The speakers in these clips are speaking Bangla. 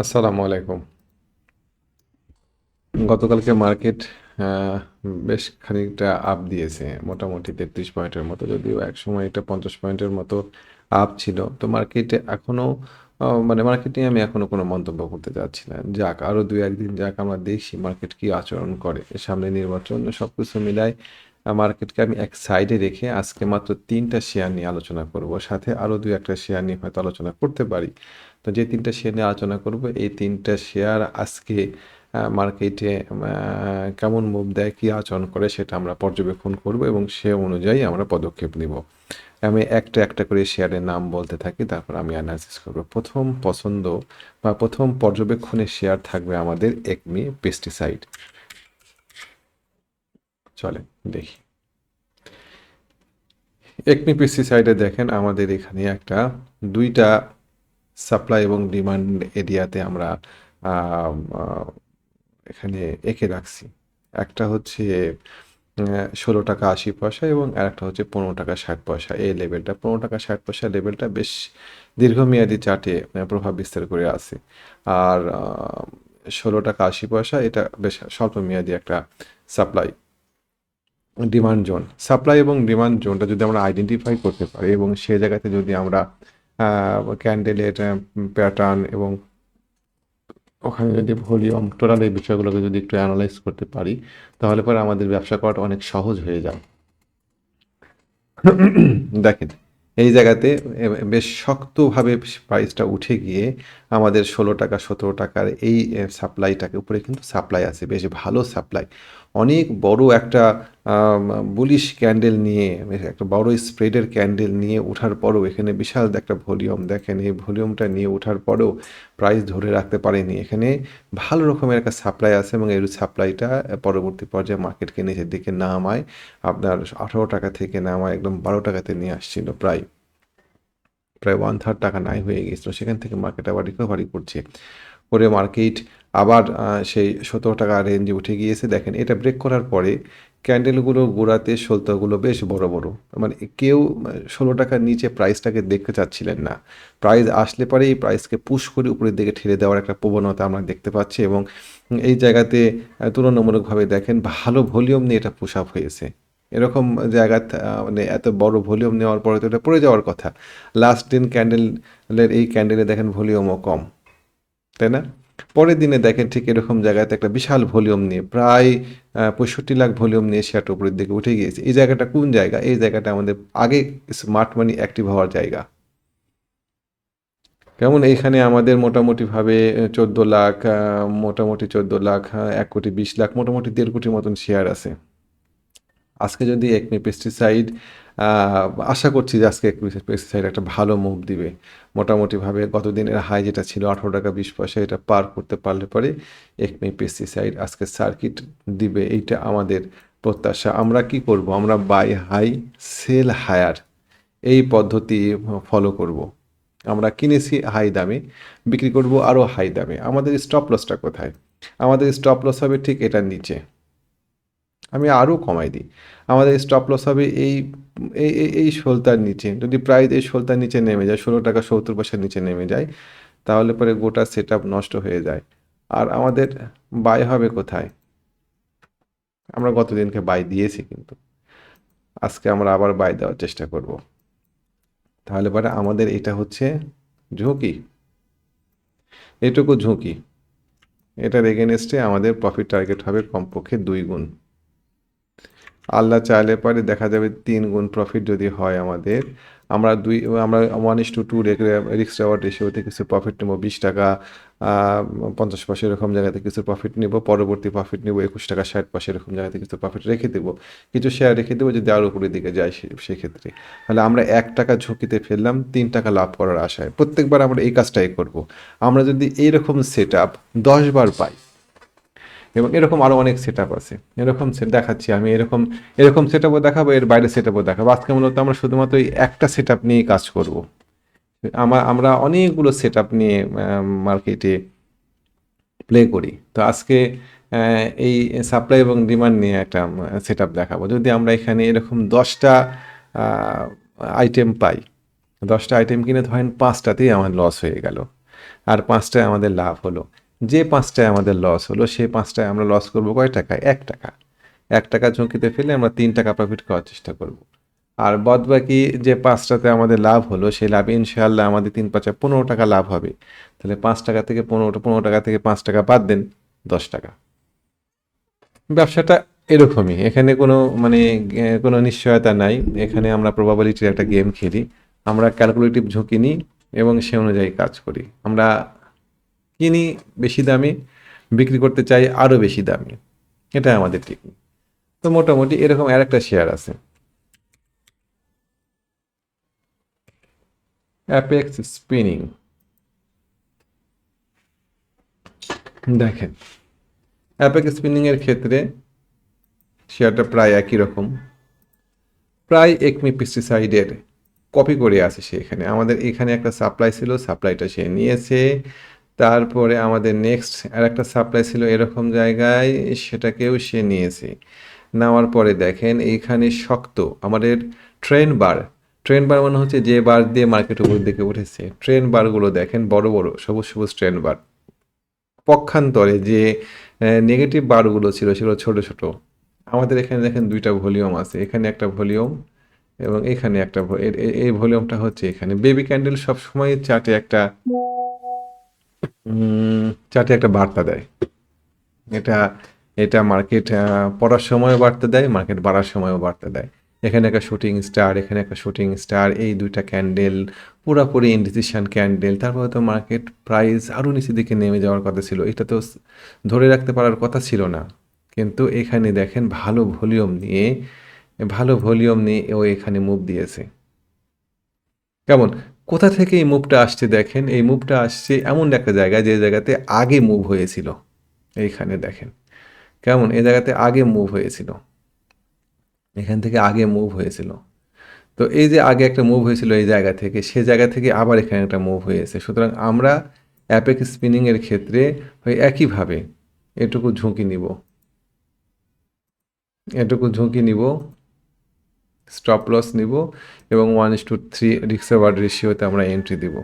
আসসালামু আলাইকুম। গতকালকে মার্কেট বেশ খানিকটা আপ দিয়েছে মোটামুটি তেত্রিশ পয়েন্টের মতো যদিও এক সময় এটা পঞ্চাশ পয়েন্টের মতো আপ ছিল। তো মার্কেটে এখনও আহ, মানে মার্কেট নিয়ে আমি এখনও কোনো মন্তব্য করতে চাচ্ছি না। যাক আরও দুই একদিন যাক আমরা দেখি মার্কেট কি আচরণ করে। সামনে নির্বাচন সব কিছু মিলাই মার্কেটকে আমি এক সাইডে রেখে আজকে মাত্র তিনটা শেয়ার নিয়ে আলোচনা করব। সাথে আরও দু একটা শেয়ার নিয়ে হয়তো আলোচনা করতে পারি। তো যে তিনটা শেয়ার নিয়ে আলোচনা করব, এই তিনটা শেয়ার আজকে মার্কেটে কেমন মুভ দেয়, কী আচরণ করে সেটা আমরা পর্যবেক্ষণ করব এবং সে অনুযায়ী আমরা পদক্ষেপ নিব। আমি একটা একটা করে শেয়ারের নাম বলতে থাকি, তারপর আমি অ্যানালিসিস করব। প্রথম পছন্দ বা প্রথম পর্যবেক্ষণের শেয়ার থাকবে আমাদের একমি পেস্টিসাইড চলে দেখি। একমি পেস্টিসাইডে দেখেন, আমাদের এখানে একটা দুইটা সাপ্লাই এবং ডিমান্ড এরিয়াতে আমরা এখানে এঁকে রাখছি। একটা হচ্ছে ষোলো টাকা আশি পয়সা এবং আরেকটা হচ্ছে পনেরো টাকা ষাট পয়সা। এই লেভেলটা পনেরো টাকা ষাট পয়সা লেভেলটা বেশ দীর্ঘমেয়াদী চার্টে প্রভাব বিস্তার করে আছে। আর ষোলো টাকা আশি পয়সা, এটা বেশ স্বল্প মেয়াদী একটা সাপ্লাই ডিমান্ড জোন সাপ্লাই এবং ডিমান্ড জোনটা যদি আমরা আইডেন্টিফাই করতে পারি এবং সে জায়গাতে যদি আমরা ক্যান্ডেলের প্যাটার্ন এবং ওখানে যদি ভলিউম টোটাল এই বিষয়গুলোকে যদি একটু অ্যানালাইজ করতে পারি, তাহলে পরে আমাদের ব্যবসা করাটা অনেক সহজ হয়ে যায় দেখেন, এই জায়গাতে বেশ শক্তভাবে প্রাইসটা উঠে গিয়ে আমাদের ষোলো টাকা, সতেরো টাকার এই সাপ্লাইটাকে উপরে কিন্তু সাপ্লাই আছে, বেশ ভালো সাপ্লাই অনেক বড় একটা বুলিশ ক্যান্ডেল নিয়ে, একটা বড় স্প্রেডের ক্যান্ডেল নিয়ে ওঠার পরেও এখানে বিশাল একটা ভলিউম দেখেন। এই ভলিউমটা নিয়ে ওঠার পরেও প্রাইস ধরে রাখতে পারেনি। এখানে ভালো রকমের একটা সাপ্লাই আছে এবং এই সাপ্লাইটা পরবর্তী পর্যায়ে মার্কেটকে নিচের দিকে নামায়। আপনার আঠারো টাকা থেকে নামায়, একদম বারো টাকাতে নিয়ে আসছিল প্রায় প্রায় ওয়ান থার্ড টাকা নাই হয়ে গেছিল সেখান থেকে মার্কেট আবার রিকভারি করছে। করে মার্কেট আবার সেই সতেরো টাকা রেঞ্জে উঠে গিয়েছে। দেখেন, এটা ব্রেক করার পরে ক্যান্ডেলগুলো গোড়াতে সলতাগুলো বেশ বড় বড়। মানে কেউ, ষোলো টাকার নিচে প্রাইসটাকে দেখতে চাচ্ছিলেন না। প্রাইস আসলে পরে এই প্রাইসকে পুশ করে উপরের দিকে ঠেলে দেওয়ার একটা প্রবণতা আমরা দেখতে পাচ্ছি এবং এই জায়গাতে তুলনামূলকভাবে দেখেন ভালো ভলিউম নিয়ে এটা পুশ আপ হয়েছে। এরকম জায়গা মানে এত বড় ভলিউম নেওয়ার পরে তো এটা পড়ে যাওয়ার কথা। লাস্ট দিন ক্যান্ডেলের এই ক্যান্ডেলে দেখেন ভলিউমও কম। তাই না? পরের দিনে দেখেন ঠিক এরকম জায়গাতে একটা বিশাল ভলিউম নিয়ে, প্রায় পঁয়ষট্টি লাখ ভলিউম নিয়ে শেয়ারটা উপরের দিকে উঠে গিয়েছে। এই জায়গাটা কোন জায়গা? এই জায়গাটা আমাদের আগে স্মার্ট মানি অ্যাক্টিভ হওয়ার জায়গা। কেমন? এইখানে আমাদের মোটামুটিভাবে চোদ্দ লাখ মোটামুটি চোদ্দ লাখ এক কোটি বিশ লাখ, মোটামুটি দেড় কোটির মতন শেয়ার আছে। আজকে যদি একমি পেস্টিসাইড আশা করছি যে আজকে পেস্টিসাইড একটা ভালো মুভ দিবে। মোটামুটিভাবে গত দিনের হাই যেটা ছিল আঠারো টাকা বিশ পয়সা, এটা পার করতে পারলে পরে একমি পেস্টিসাইড আজকে সার্কিট দিবে। এইটা আমাদের প্রত্যাশা। আমরা কি করব? আমরা বাই হাই সেল হায়ার এই পদ্ধতি ফলো করব। আমরা কিনেছি হাই দামে, বিক্রি করব আরও হাই দামে। আমাদের স্টপ লসটা কোথায়? আমাদের স্টপ লস হবে ঠিক এটার নিচে। আমি আরও কমাই দিই। আমাদের স্টপ লস হবে এই এই, এই- শোলতার নিচে। যদি প্রাইস এই শোলতার নিচে নেমে যায়, ষোলো টাকা সত্তর পয়সার নিচে নেমে যায়, তাহলে পরে গোটা সেট নষ্ট হয়ে যায়। আর আমাদের বাই হবে কোথায়? আমরা গতদিনকে বাই দিয়েছি কিন্তু। আজকে আমরা আবার বাই দেওয়ার চেষ্টা করব। তাহলে পরে আমাদের এটা হচ্ছে ঝুঁকি। এটুকু ঝুঁকি। এটার এগেনস্টে আমাদের প্রফিট টার্গেট হবে কমপক্ষে দুই গুণ। আল্লাহ চাইলে পরে দেখা যাবে তিন গুণ প্রফিট যদি হয় আমাদের। আমরা দুই, আমরা ওয়ান ইস টু টু রিক্স রেওয়ার্ড রেশিওতে কিছু প্রফিট নেব, বিশ টাকা পঞ্চাশ পয়সা এরকম জায়গাতে কিছু প্রফিট নেব, পরবর্তী প্রফিট নেব, একুশ টাকা, ষাট পয়সা এরকম জায়গাতে কিছু প্রফিট রেখে দেবো। কিছু শেয়ার রেখে দেবো যদি আরও উপরের দিকে যায় সেক্ষেত্রে। তাহলে আমরা এক টাকা ঝুঁকিতে ফেললাম, তিন টাকা লাভ করার আশায়। প্রত্যেকবার আমরা এই কাজটাই করব। আমরা যদি এইরকম সেট আপ দশবার পাই এবং এরকম আরও অনেক সেট আছে। এরকম সেট দেখাচ্ছি আমি, এরকম এরকম সেট দেখাবো, এর বাইরে সেট আপও দেখাবো। আজকে মূলত আমরা শুধুমাত্র একটা সেট নিয়েই কাজ করব। আমার আমরা অনেকগুলো সেট নিয়ে মার্কেটে প্লে করি। তো আজকে এই সাপ্লাই এবং ডিমান্ড নিয়ে একটা সেট দেখাবো। যদি আমরা এখানে এরকম দশটা আইটেম পাই, দশটা আইটেম কিনে ধরেন পাঁচটাতেই আমার লস হয়ে গেল। আর পাঁচটায় আমাদের লাভ হলো। যে পাঁচটায় আমাদের লস হলো, সেই পাঁচটায় আমরা লস করব কয় টাকা এক টাকা। এক টাকা ঝুঁকিতে ফেলে আমরা তিন টাকা প্রফিট করার চেষ্টা করব। আর বাদবাকি যে পাঁচটাতে আমাদের লাভ হলো, সেই লাভ ইনশাআল্লাহ আমাদের তিন পাঁচা পনেরো টাকা লাভ হবে। তাহলে পাঁচ টাকা থেকে পনেরো পনেরো টাকা থেকে পাঁচ টাকা বাদ দেন, দশ টাকা। ব্যবসাটা এরকমই। এখানে কোনো মানে কোনো নিশ্চয়তা নাই। এখানে আমরা প্রবাবিলিটির একটা গেম খেলি। আমরা ক্যালকুলেটিভ ঝুঁকি নিই এবং সে অনুযায়ী কাজ করি। আমরা কিনি বেশি দামে, বিক্রি করতে চাই আরও বেশি দামে। এটা আমাদের টেকনিক তো মোটামুটি এরকম আর একটা শেয়ার আছে। অ্যাপেক্স স্পিনিং দেখেন অ্যাপেক্স স্পিনিংয়ের ক্ষেত্রে শেয়ারটা প্রায় একই রকম। প্রায় একমি পেস্টিসাইডের কপি করে আছে সে এখানে। আমাদের এখানে একটা সাপ্লাই ছিল সাপ্লাইটা সে নিয়েছে। তারপরে আমাদের নেক্সট আর একটা সাপ্লাই ছিল এরকম জায়গায়, সেটাকেও সে নিয়েছে। নেওয়ার পরে দেখেন এইখানে শক্ত আমাদের ট্রেন বার ট্রেন বার মানে হচ্ছে যে বার দিয়ে মার্কেট উপর দিকে উঠেছে। ট্রেন বারগুলো দেখেন বড় বড়, সবুজ সবুজ ট্রেন বার পক্ষান্তরে যে নেগেটিভ বারগুলো ছিল সেগুলো ছোট ছোট। আমাদের এখানে দেখেন দুইটা ভলিউম আছে। এখানে একটা ভলিউম এবং এখানে একটা এই ভলিউমটা হচ্ছে এখানে। বেবি ক্যান্ডেল সবসময় চাটে একটা চার্টে একটা বার্তা দেয়। এটা এটা মার্কেট পড়ার সময়ও বার্তা দেয় মার্কেট বাড়ার সময়ও বার্তা দেয়। এখানে একটা শুটিং স্টার এখানে একটা শুটিং স্টার এই দুইটা ক্যান্ডেল পুরোপুরি ইনডিসিশন ক্যান্ডেল তারপরে তো মার্কেট প্রাইস আরও নিচের দিকে নেমে যাওয়ার কথা ছিল। এটা তো ধরে রাখতে পারার কথা ছিল না। কিন্তু এখানে দেখেন ভালো ভলিউম নিয়ে, ভালো ভলিউম নিয়ে ও এখানে মুভ দিয়েছে। কেমন? কোথা থেকে এই মুভটা আসছে দেখেন? এই মুভটা আসছে এমন একটা জায়গা যে জায়গাতে আগে মুভ হয়েছিল। এইখানে দেখেন। কেমন? এই জায়গাতে আগে মুভ হয়েছিল। এখান থেকে আগে মুভ হয়েছিল। তো এই যে আগে একটা মুভ হয়েছিল এই জায়গা থেকে, সে জায়গা থেকে আবার এখানে একটা মুভ হয়েছে। সুতরাং আমরা অ্যাপেক স্পিনিংয়ের ক্ষেত্রে ওই একইভাবে এটুকু ঝুঁকি নিব। এটুকু ঝুঁকি নিব। স্টপ লস নিব এবং ওয়ান ইস টু থ্রি রিক্স ওয়ার্ড রেশিওতে আমরা এন্ট্রি দিব।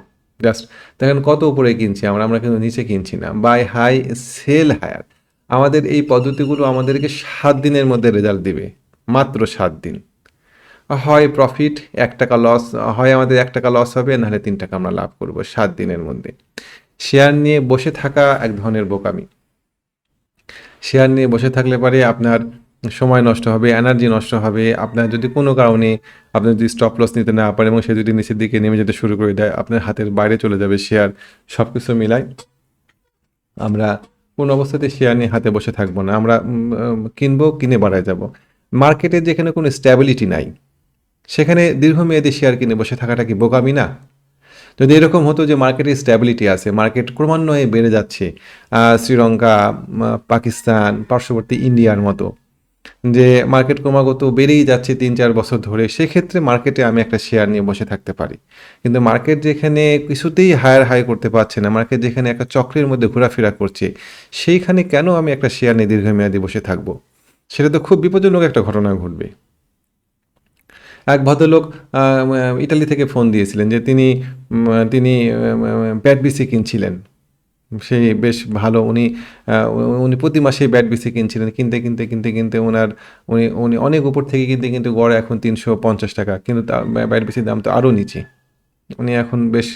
জাস্ট দেখেন কত উপরে কিনছি আমরা আমরা কিন্তু নিচে কিনছি না। বাই হাই সেল হায়ার আমাদের এই পদ্ধতিগুলো আমাদেরকে সাত দিনের মধ্যে রেজাল্ট দিবে। মাত্র সাত দিন। হয় প্রফিট এক টাকা লস হয় আমাদের এক টাকা লস হবে, নাহলে তিন টাকা আমরা লাভ করব সাত দিনের মধ্যে। শেয়ার নিয়ে বসে থাকা এক ধরনের বোকামি। শেয়ার নিয়ে বসে থাকলে পারে আপনার সময় নষ্ট হবে এনার্জি নষ্ট হবে, আপনার যদি কোনো কারণে আপনি যদি স্টপ লস নিতে না পারেন এবং সে যদি নিচের দিকে নেমে যেতে শুরু করে দেয়, আপনার হাতের বাইরে চলে যাবে শেয়ার সব কিছু মিলাই আমরা কোন অবস্থাতে শেয়ার নিয়ে হাতে বসে থাকব না। আমরা কিনবো, কিনে বাড়ায় যাব। মার্কেটে যেখানে কোনো স্ট্যাবিলিটি নাই, সেখানে দীর্ঘমেয়াদী শেয়ার কিনে বসে থাকাটা কি বোকামি না? যদি এরকম হতো যে মার্কেটে স্ট্যাবিলিটি আছে মার্কেট ক্রমান্বয়ে বেড়ে যাচ্ছে শ্রীলঙ্কা পাকিস্তান, পার্শ্ববর্তী ইন্ডিয়ার মতো যে মার্কেট ক্রমাগত বেড়েই যাচ্ছে তিন চার বছর ধরে, সেক্ষেত্রে মার্কেটে আমি একটা শেয়ার নিয়ে বসে থাকতে পারি। কিন্তু মার্কেট যেখানে কিছুতেই হায়ার হাই করতে পারছে না মার্কেট যেখানে একটা চক্রের মধ্যে ঘোরাফেরা করছে, সেইখানে কেন আমি একটা শেয়ার নিয়ে দীর্ঘমেয়াদী বসে থাকব? সেটা তো খুব বিপজ্জনক একটা ঘটনা ঘটবে। এক ভদ্রলোক ইটালি থেকে ফোন দিয়েছিলেন যে তিনি তিনি ব্যাট বিসি কিনছিলেন। সেই বেশ ভালো। উনি উনি প্রতি মাসেই ব্যাট বিসি কিনছিলেন। কিনতে কিনতে কিনতে কিনতে ওনার উনি উনি অনেক উপর থেকে কিনতে কিনতে গড়ে এখন তিনশো পঞ্চাশ টাকা। কিন্তু ব্যাট বিসির দাম তো আরও নিচে। উনি এখন বেশ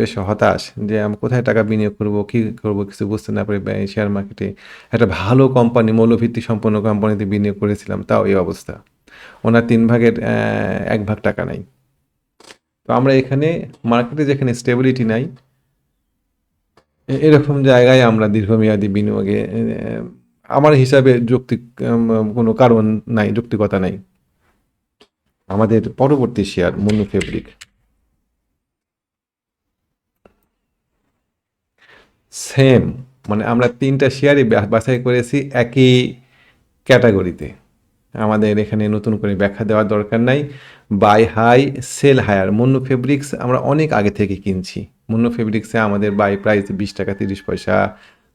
বেশ হতাশ যে আমি কোথায় টাকা বিনিয়োগ করব, কী করব কিছু বুঝতে না পারি শেয়ার মার্কেটে একটা ভালো কোম্পানি মৌলভিত্তি সম্পন্ন কোম্পানিতে বিনিয়োগ করেছিলাম, তাও এই অবস্থা। ওনার তিন ভাগের এক ভাগ টাকা নাই। তো আমরা এখানে মার্কেটে যেখানে স্টেবিলিটি নাই এরকম জায়গায় আমরা দীর্ঘমেয়াদী বিনিয়োগে আমার হিসাবে যৌক্তিক কোনো কারণ নাই, যৌক্তিকতা নাই। আমাদের পরবর্তী শেয়ার, মনু ফেব্রিক। সেম মানে আমরা তিনটা শেয়ারই বাছাই করেছি একই ক্যাটাগরিতে। আমাদের এখানে নতুন করে ব্যাখ্যা দেওয়ার দরকার নাই। Buy high, sell higher. Monno Fabrics আমরা অনেক আগে থেকে কিনছি। মুন্নু ফেব্রিক্সে আমাদের বাই প্রাইস বিশ টাকা, তিরিশ পয়সা,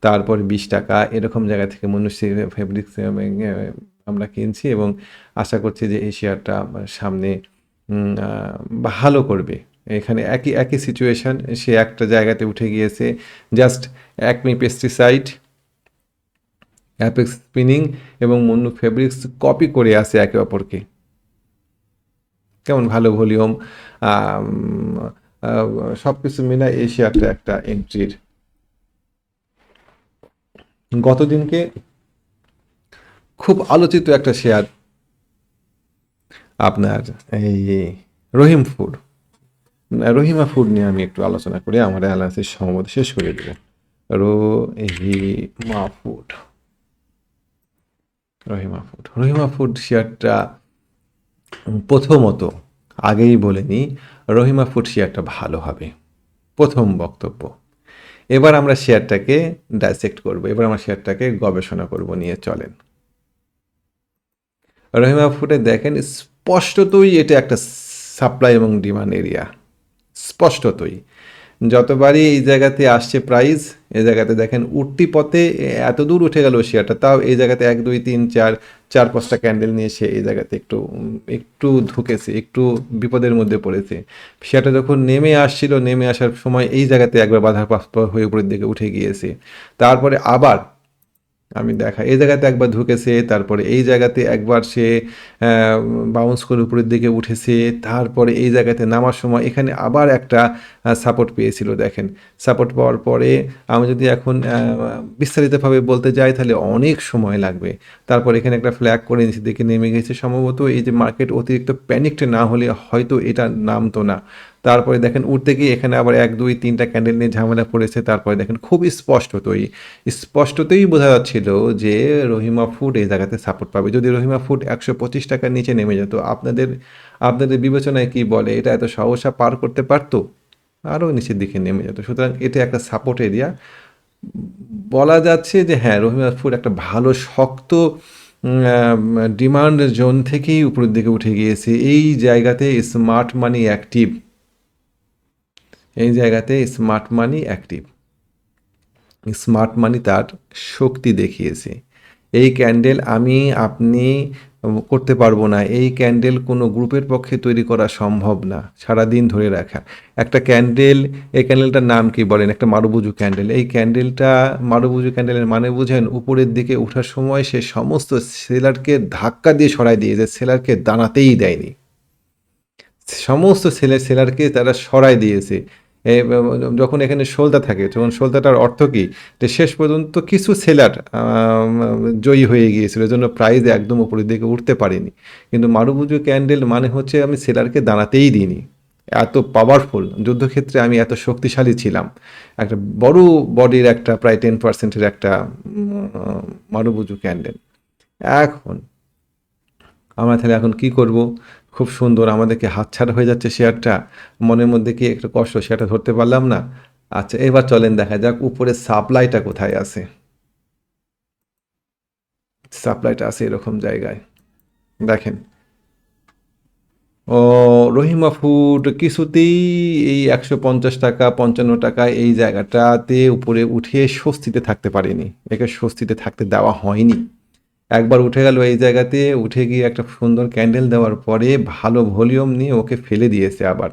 তারপর বিশ টাকা, এরকম জায়গা থেকে মুন্নু ফেব্রিক্স আমরা কিনছি এবং আশা করছি যে এই শেয়ারটা সামনে ভালো করবে। এখানে একই একই সিচুয়েশন সে একটা জায়গাতে উঠে গিয়েছে just Acme pesticide apex spinning এবং মন্নু ফেব্রিক্স কপি করে আসে একে অপরকে। কেমন ভালো ভলিউম সব কিছু মিলে এই শেয়ারটা একটা এন্ট্রির গতদিনকে খুব আলোচিত একটা শেয়ার আপনার এই রহিম ফুড রহিমা ফুড নিয়ে আমি একটু আলোচনা করে, আমার অ্যানালাইসিস সম্ভবত শেষ করে দেব। Rahima food Rahima food Rahima food শেয়ারটা প্রথমত আগেই বলে নিই রহিমা ফুড শেয়ারটা ভালো হবে। প্রথম বক্তব্য। এবার আমরা শেয়ারটাকে ডাইসেক্ট করব, এবার আমরা শেয়ারটাকে গবেষণা করব নিয়ে চলেন। রহিমা ফুটে দেখেন, স্পষ্টতই এটা একটা সাপ্লাই এবং ডিমান্ড এরিয়া স্পষ্টতই। যতবারই এই জায়গাতে আসছে প্রাইস এই জায়গাতে দেখেন উঠতি পথে এত দূর উঠে গেল শেয়ারটা তাও এই জায়গাতে এক, দুই, তিন, চার চার পাঁচটা ক্যান্ডেল নিয়ে সে এই জায়গাতে একটু একটু ঢুকেছে, একটু বিপদের মধ্যে পড়েছে। শেয়ারটা যখন নেমে আসছিল, নেমে আসার সময় এই জায়গাতে একবার বাধার প্রাপ্ত হয়ে উপরের দিকে উঠে গিয়েছে। তারপরে আবার আমি দেখা, এই জায়গাতে একবার ঢুকেছে, তারপরে এই জায়গাতে একবার সে বাউন্স করে উপরের দিকে উঠেছে, তারপরে এই জায়গাতে নামার সময় এখানে আবার একটা সাপোর্ট পেয়েছিল, দেখেন। সাপোর্ট পাওয়ার পরে আমি যদি এখন বিস্তারিতভাবে বলতে যাই, তাহলে অনেক সময় লাগবে। তারপর এখানে একটা ফ্ল্যাগ করে নিচের দিকে নেমে গেছে, সম্ভবত এই যে মার্কেট অতিরিক্ত প্যানিকড না হলে হয়তো এটা নামতো না। তারপরে দেখেন উঠতে গিয়ে এখানে আবার এক, দুই, তিনটা ক্যান্ডেল নিয়ে ঝামেলা পড়েছে। তারপরে দেখেন খুব স্পষ্টতই স্পষ্টতই বোঝা যাচ্ছিল যে রহিমা ফুড এই জায়গাতে সাপোর্ট পাবে। যদি রহিমা ফুড একশো পঁচিশ টাকার নিচে নেমে যেত, আপনাদের আপনাদের বিবেচনায় কি বলে? এটা এত সহসা পার করতে পারতো? আরও নিচের দিকে নেমে যেত। সুতরাং এটা একটা সাপোর্ট এরিয়া বলা যাচ্ছে যে হ্যাঁ রহিমা ফুড একটা ভালো, শক্ত ডিমান্ড জোন থেকেই উপরের দিকে উঠে গিয়েছে। এই জায়গাতে স্মার্ট মানি অ্যাক্টিভ এই জায়গাতে smart money active smart money তার শক্তি দেখিয়েছে। এই ক্যান্ডেল আমি, আপনি করতে পারব না। এই ক্যান্ডেল কোনো গ্রুপের পক্ষে তৈরি করা সম্ভব না। সারাদিন ধরে রাখা। একটা ক্যান্ডেল এই ক্যান্ডেলটার নাম কি বলেন? একটা মারুবুজু ক্যান্ডেল এই ক্যান্ডেলটা মারুবুজু ক্যান্ডেলের মানে বুঝেন, উপরের দিকে ওঠার সময় সে সমস্ত সেলারকে ধাক্কা দিয়ে সরাই দিয়েছে। সেলারকে দাঁড়াতেই দেয়নি। সমস্ত সেলের সেলারকে তারা সরাই দিয়েছে। যখন এখানে সলতা থাকে, তখন সলতাটার অর্থ কী? যে শেষ পর্যন্ত কিছু সেলার জয়ী হয়ে গিয়েছিল জন্য প্রাইজ একদম উপরের দিকে উঠতে পারেনি। কিন্তু মারুবুজু ক্যান্ডেল মানে হচ্ছে আমি সেলারকে দাঁড়াতেই দিইনি। এত পাওয়ারফুল যুদ্ধক্ষেত্রে আমি এত শক্তিশালী ছিলাম। একটা বড় বডির একটা, প্রায় টেন পার্সেন্টের একটা মারুবুজু ক্যান্ডেল। এখন, আমরা তাহলে এখন কি করব? খুব সুন্দর আমাদেরকে হাতছাড়া হয়ে যাচ্ছে শেয়ারটা। মনের মধ্যে কি একটু কষ্ট শেয়ারটা ধরতে পারলাম না। আচ্ছা এবার চলেন দেখা যাক উপরে সাপ্লাইটা কোথায় আছে। সাপ্লাইটা আছে এরকম জায়গায়। দেখেন। ও, রহিমা ফুড, কিছুতেই এই একশো পঞ্চাশ টাকা, পঞ্চান্ন টাকা এই জায়গাটাতে উপরে উঠে স্বস্তিতে থাকতে পারেনি। একে স্বস্তিতে থাকতে দেওয়া হয়নি। একবার উঠে গেল এই জায়গাতে, উঠে গিয়ে একটা সুন্দর ক্যান্ডেল দেওয়ার পরে ভালো ভলিউম নিয়ে ওকে ফেলে দিয়েছে আবার।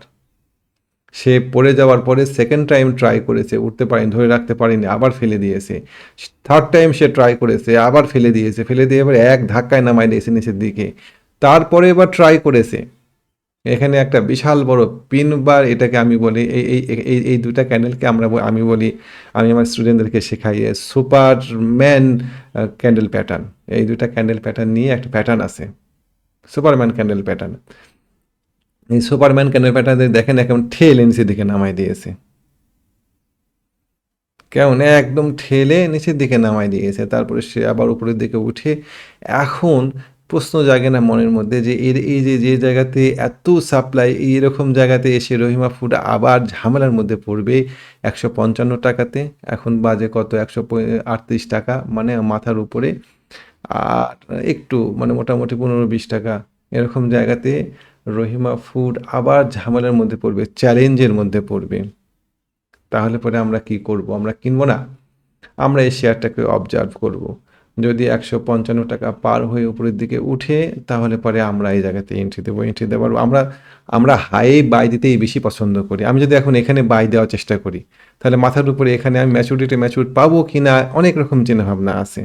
সে পড়ে যাওয়ার পরে সেকেন্ড টাইম ট্রাই করেছে, উঠতে পারেনি, ধরে রাখতে পারেনি, আবার ফেলে দিয়েছে। থার্ড টাইম সে ট্রাই করেছে, আবার ফেলে দিয়েছে, ফেলে দিয়ে এবার এক ধাক্কায় নামায় দিয়েছে নিচের দিকে। তারপরে এবার ট্রাই করেছে। এখানে একটা বিশাল বড় পিন বার এটাকে আমি বলি, এই এই এই দুটা ক্যান্ডেলকে আমরা আমি বলি, আমি আমার স্টুডেন্টদেরকে শেখাই সুপারম্যান ক্যান্ডেল প্যাটার্ন এই দুটা ক্যান্ডেল প্যাটার্ন নিয়ে একটা প্যাটার্ন আছে। সুপারম্যান ক্যান্ডেল প্যাটার্ন এই সুপারম্যান ক্যান্ডেল প্যাটার্ন দেখেন এখন ঠেল নিচের দিকে নামাই দিয়েছে। কেমন? একদম ঠেলে নিচের দিকে নামাই দিয়েছে। তারপরে সে আবার উপরের দিকে উঠে, এখন প্রশ্ন জাগে না মনের মধ্যে যে এর, এই যে যে জায়গাতে এত সাপ্লাই এইরকম জায়গাতে এসে রহিমা ফুড আবার ঝামেলার মধ্যে পড়বে একশো পঞ্চান্ন টাকাতে, এখন বাজে কত? একশো আটত্রিশ টাকা মানে মাথার উপরে। আর একটু মানে মোটামুটি পনেরো বিশ টাকা। এরকম জায়গাতে রহিমা ফুড আবার ঝামেলার মধ্যে পড়বে চ্যালেঞ্জের মধ্যে পড়বে। তাহলে পরে আমরা কি করব? আমরা কিনবো না? আমরা এই শেয়ারটাকে অবজার্ভ করব। যদি একশো পঞ্চান্ন টাকা পার হয়ে উপরের দিকে উঠে, তাহলে পরে আমরা এই জায়গাতে এন্ট্রি দেবো এন্ট্রি দেওয়ার আমরা আমরা হাই বাই দিতেই বেশি পছন্দ করি। আমি যদি এখন এখানে বাই দেওয়ার চেষ্টা করি, তাহলে মাথার উপরে এখানে আমি ম্যাচুরিটি ম্যাচুর পাবো কি না অনেক রকম চিন্তাভাবনা আছে।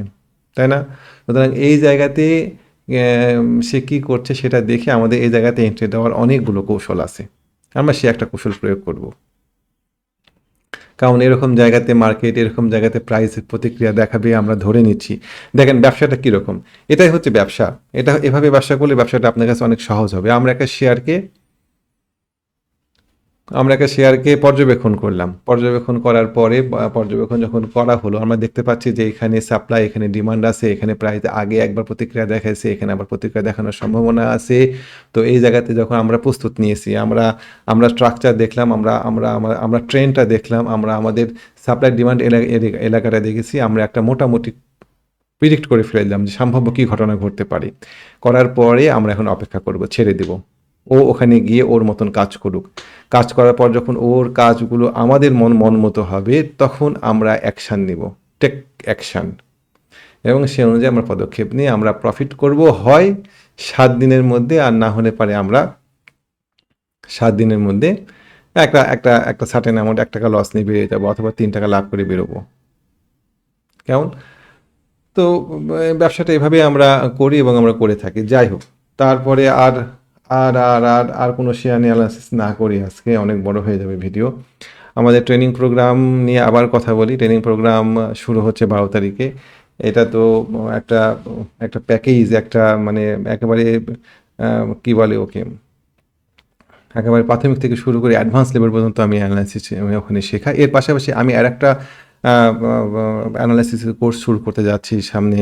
তাই না? সুতরাং এই জায়গাতে সে কী করছে সেটা দেখে আমাদের এই জায়গাতে এন্ট্রি দেওয়ার অনেকগুলো কৌশল আছে। আমরা সে একটা কৌশল প্রয়োগ করব। কারণ এরকম জায়গাতে মার্কেট এরকম জায়গাতে প্রাইসের প্রতিক্রিয়া দেখাবে, আমরা ধরে নিচ্ছি। দেখেন, ব্যবসাটা কীরকম? এটাই হচ্ছে ব্যবসা। এটা এভাবে ব্যবসা করলে ব্যবসাটা আপনার কাছে অনেক সহজ হবে। আমরা একটা শেয়ারকে আমরা একটা শেয়ারকে পর্যবেক্ষণ করলাম। পর্যবেক্ষণ করার পরে পর্যবেক্ষণ যখন করা হলো, আমরা দেখতে পাচ্ছি যে এখানে সাপ্লাই এখানে ডিমান্ড আছে, এখানে প্রাইস আগে একবার প্রতিক্রিয়া দেখাইছে, এখানে আবার প্রতিক্রিয়া দেখানোর সম্ভাবনা আছে। তো এই জায়গাতে যখন আমরা প্রস্তুত নিয়েছি, আমরা আমরা স্ট্রাকচার দেখলাম, আমরা আমরা, আমরা- ট্রেনটা দেখলাম, আমরা আমাদের সাপ্লাই ডিমান্ড এলাকাটা দেখেছি, আমরা একটা মোটামুটি প্রিডিক্ট করে ফেললাম যে সম্ভাব্য কী ঘটনা ঘটতে পারে। করার পরে আমরা এখন অপেক্ষা করব, ছেড়ে দেব। ও ওখানে গিয়ে ওর মতন কাজ করুক। কাজ করার পর যখন ওর কাজগুলো আমাদের মন মন মতো হবে, তখন আমরা অ্যাকশান নিব। টেক অ্যাকশান এবং সে অনুযায়ী আমরা পদক্ষেপ নিয়ে আমরা প্রফিট করব। হয় সাত দিনের মধ্যে আর না হলে পারে আমরা সাত দিনের মধ্যে একটা একটা একটা সার্টেন অ্যামাউন্ট এক টাকা লস নিয়ে বেরিয়ে যাব অথবা তিন টাকা লাভ করে বেরোবো। কেমন? তো, ব্যবসাটা এভাবে আমরা করি এবং আমরা করে থাকি। যাই হোক, তারপরে আর আর আর আর আর কোনো শেয়ার অ্যানালাইসিস না করি আজকে, অনেক বড় হয়ে যাবে ভিডিও আমাদের ট্রেনিং প্রোগ্রাম নিয়ে আবার কথা বলি। ট্রেনিং প্রোগ্রাম শুরু হচ্ছে বারো তারিখে। এটা তো একটা একটা প্যাকেজ একটা মানে একেবারে কি বলে ওকে? একেবারে প্রাথমিক থেকে শুরু করে অ্যাডভান্স লেভেল পর্যন্ত আমি অ্যানালাইসিস ওখানে শেখাই। এর পাশাপাশি আমি আর একটা অ্যানালাইসিসের কোর্স শুরু করতে যাচ্ছি সামনে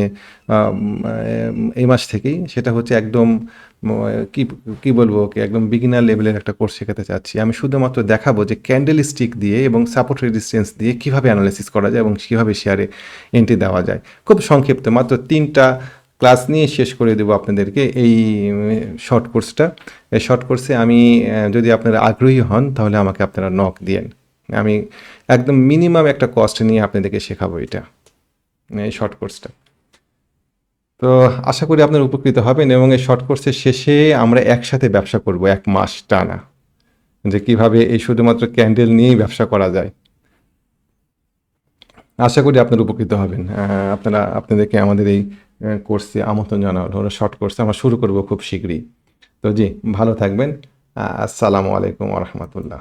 এই মাস থেকেই। সেটা হচ্ছে একদম কি কি বলব ওকে, একদম বিগিনার লেভেলের একটা কোর্স শেখাতে চাচ্ছি। আমি শুধুমাত্র দেখাবো যে ক্যান্ডেল স্টিক দিয়ে এবং সাপোর্ট রেজিস্ট্যান্স দিয়ে কীভাবে অ্যানালাইসিস করা যায় এবং কীভাবে শেয়ারে এন্ট্রি দেওয়া যায়। খুব সংক্ষিপ্ত, মাত্র তিনটা ক্লাস নিয়ে শেষ করে দেবো আপনাদেরকে এই শর্ট কোর্সটা এই শর্ট কোর্সে আমি যদি আপনারা আগ্রহী হন তাহলে আমাকে আপনারা নক দিয়েন। আমি একদম মিনিমাম একটা কস্ট নিয়ে আপনাদেরকে শেখাবো এটা, এই শর্ট কোর্সটা তো আশা করি আপনারা উপকৃত হবেন এবং এই শর্ট কোর্সের শেষে আমরা একসাথে ব্যবসা করব এক মাস টানা। যে কীভাবে এই শুধুমাত্র ক্যান্ডেল নিয়েই ব্যবসা করা যায়। আশা করি আপনারা উপকৃত হবেন। আপনারা, আপনাদেরকে আমাদের এই কোর্সে আমন্ত্রণ জানানো হলো। শর্ট কোর্সে আমরা শুরু করব খুব শীঘ্রই। তো জি, ভালো থাকবেন। আসসালামু আলাইকুম রহমতুল্লাহ।